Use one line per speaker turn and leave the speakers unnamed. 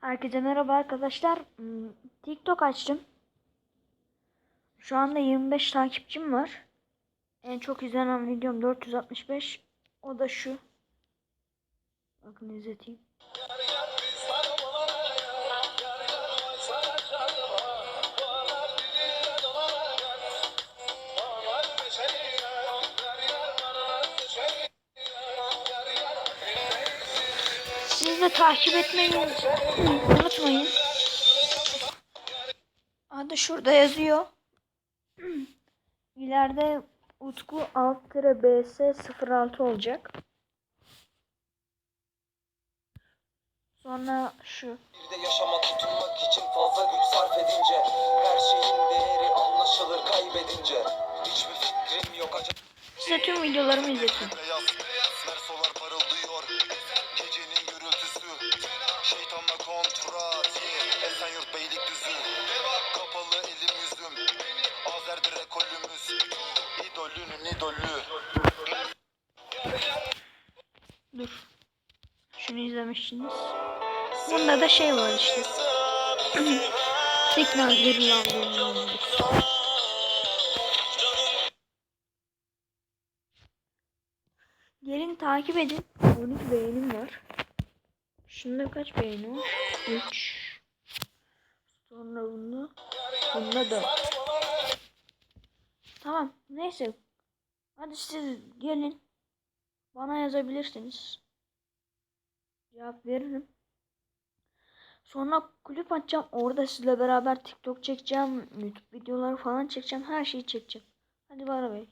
Herkese merhaba arkadaşlar. Hmm, TikTok açtım. Şu anda 25 takipçim var. En çok izlenen videom 465. O da şu. Bakın izleteyim. Siz de takip etmeyi unutmayın. Adı şurada yazıyor. İleride Utku alt BS 06 olacak. Sonra şu.
Bir de yaşama tutunmak için fazla güç sarf edince Her şeyin değeri anlaşılır kaybedince Hiçbir fikrim yok acaba
Size tüm videolarımı izleteyim.
Beyaz Versolar parıldıyor
Dur. Şunu izlemişsiniz. Bunda da şey var işte. Signal geri aldığını Gelin takip edin. 12 beğenim var. Şunda kaç beğeni var? 3. Sonra bunda. Bunda 4. Tamam. Neyse. Hadi siz gelin. Bana yazabilirsiniz. Cevap veririm. Sonra kulüp açacağım. Orada sizle beraber TikTok çekeceğim. YouTube videoları falan çekeceğim. Her şeyi çekeceğim. Hadi bay bay.